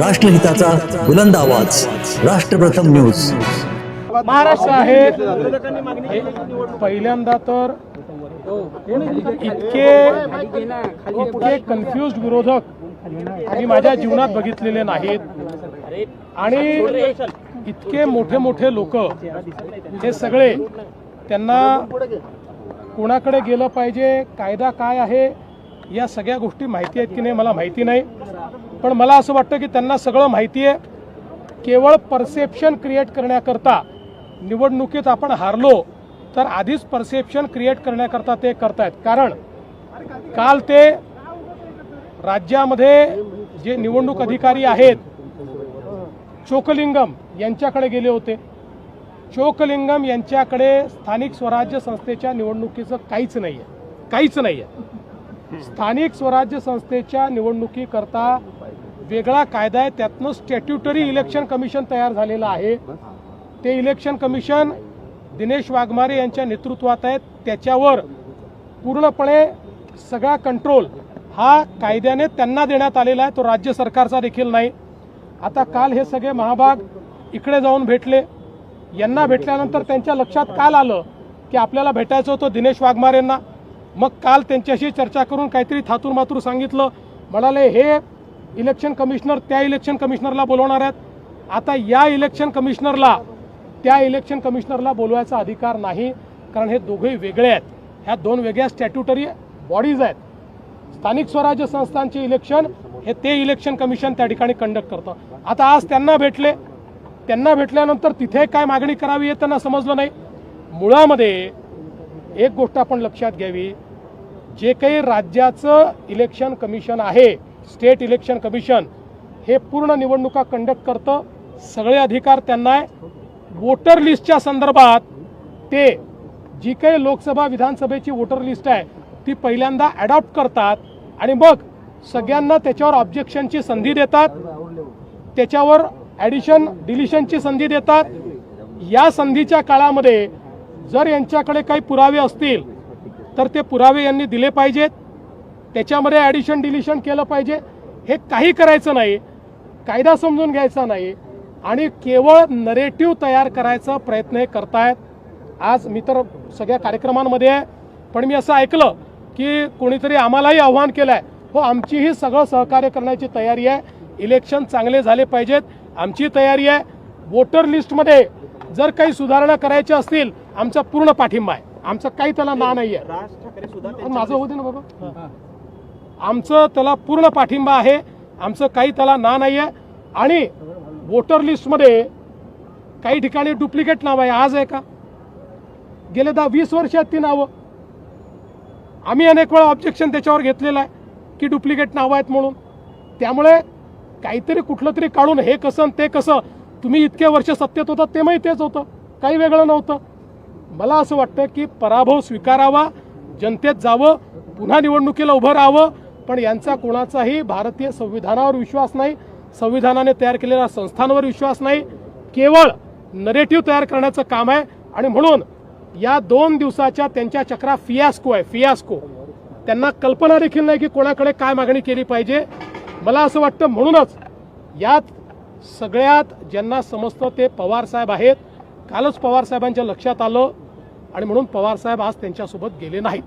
राष्ट्रहिताचा बुलंद आवाज. राष्ट्रप्रथम न्यूज. महाराष्ट्र आहे. पहिल्यांदा तर इतके इतके कन्फ्युज विरोधक मी माझ्या जीवनात बघितलेले नाहीत. आणि इतके मोठे मोठे लोक हे सगळे त्यांना कोणाकडे गेलं पाहिजे कायदा काय आहे या सगळ्या गोष्टी माहिती आहेत की नाही मला माहिती नाही. पण मला असं वाटतं की त्यांना सगळं माहिती आहे. केवळ परसेप्शन क्रिएट करण्याकरता निवडणुकीत आपण हारलो तर आधीच परसेप्शन क्रिएट करण्याकरता ते करतायत. कारण काल ते राज्यामध्ये जे निवडणूक अधिकारी आहेत चोकलिंगम यांच्याकडे गेले होते. चोकलिंगम यांच्याकडे स्थानिक स्वराज्य संस्थेच्या निवडणुकीचं काहीच नाही आहे काहीच नाही आहे स्थानिक स्वराज्य संस्थेच्या निवडणुकीकरता वेगळा कायदा आहे त्यातनं स्टॅट्युटरी इलेक्शन कमिशन तयार झालेलं आहे. ते इलेक्शन कमिशन दिनेश वाघमारे यांच्या नेतृत्वात आहेत. त्याच्यावर पूर्णपणे सगळा कंट्रोल हा कायद्याने त्यांना देण्यात आलेला आहे. तो राज्य सरकारचा देखील नाही. आता काल हे सगळे महाभाग इकडे जाऊन भेटले. यांना भेटल्यानंतर त्यांच्या लक्षात काल आलं की आपल्याला भेटायचं होतं दिनेश वाघमारेंना. मग काल त्यांच्याशी चर्चा करून काहीतरी थातूर मातूर सांगितलं. म्हणाले हे इलेक्शन कमिशनर त्या इलेक्शन कमिशनरला बोलवणार आहेत. आता या इलेक्शन कमिशनरला त्या इलेक्शन कमिशनरला बोलवायचा अधिकार नाही कारण हे दोघे वेगळे आहेत. ह्या दोन वेगळ्या स्टॅट्युटरी बॉडीज आहेत. स्थानिक स्वराज्य संस्थांचे इलेक्शन हे ते इलेक्शन कमिशन त्या ठिकाणी कंडक्ट करतं. आता आज त्यांना भेटले. त्यांना भेटल्यानंतर तिथे काय मागणी करावी हे त्यांना समजलं नाही. मुळामध्ये एक गोष्ट आपण लक्षात घ्यावी. जे काही राज्याचं इलेक्शन कमिशन आहे स्टेट इलेक्शन कमिशन हे पूर्ण निवडणुका कंडक्ट करतं. सगळे अधिकार त्यांना आहे. वोटर लिस्टच्या संदर्भात ते जी काही लोकसभा विधानसभेची वोटर लिस्ट आहे ती पहिल्यांदा ॲडॉप्ट करतात आणि मग सगळ्यांना त्याच्यावर ऑब्जेक्शनची संधी देतात. त्याच्यावर ॲडिशन डिलिशनची संधी देतात. या संधीच्या काळामध्ये जर यांच्याकडे काही पुरावे असतील तर ते पुरावे यांनी दिले पाहिजेत. त्याच्यामध्ये ॲडिशन डिलिशन केलं पाहिजे. हे काही करायचं नाही. कायदा समजून घ्यायचा नाही. आणि केवळ नरेटिव्ह तयार करायचा प्रयत्न हे करतायत. आज मी तर सगळ्या कार्यक्रमांमध्ये आहे पण मी असं ऐकलं की कोणीतरी आम्हालाही आव्हान केलं आहे हो आमचीही सगळं सहकार्य करण्याची तयारी आहे. इलेक्शन चांगले झाले पाहिजेत. आमची तयारी आहे. वोटर लिस्टमध्ये जर काही सुधारणा करायच्या असतील आमचा पूर्ण पाठिंबा आहे. आमचं काही त्याला ना नाही आहे राज ठाकरे सुद्धा पण माझं होते ना बाबा. आमचं त्याला पूर्ण पाठिंबा आहे. आमचं काही त्याला ना नाही आहे आणि वोटर लिस्टमध्ये काही ठिकाणी डुप्लिकेट नाव आहे. आज आहे का? गेले दहा वीस वर्षात ती नावं. आम्ही अनेक वेळा ऑब्जेक्शन त्याच्यावर घेतलेलं आहे की डुप्लिकेट नावं आहेत म्हणून. त्यामुळे काहीतरी कुठलं तरी काढून हे कसं आणि ते कसं तुम्ही इतके वर्ष सत्तेत होता ते माहिती तेच होतं. काही वेगळं नव्हतं. मला असं वाटतं की पराभव स्वीकारावा जनतेत जावं पुन्हा निवडणुकीला उभं राहावं पण यांचा कोणाचाही भारतीय संविधानावर विश्वास नाही संविधानाने तयार केलेल्या संस्थांवर विश्वास नाही केवळ नरेटिव्ह तयार करण्याचं काम आहे. आणि म्हणून या दोन दिवसाच्या त्यांच्या चक्रा फियास्को आहे फियास्को त्यांना कल्पना देखील नाही की कोणाकडे काय मागणी केली पाहिजे. मला असं वाटतं म्हणूनच यात सगळ्यात ज्यांना समजतं ते पवार साहेब आहेत. कालच पवार साहेबांच्या लक्षात आलं आणि म्हणून पवार साहेब आज त्यांच्यासोबत गेले नाहीत.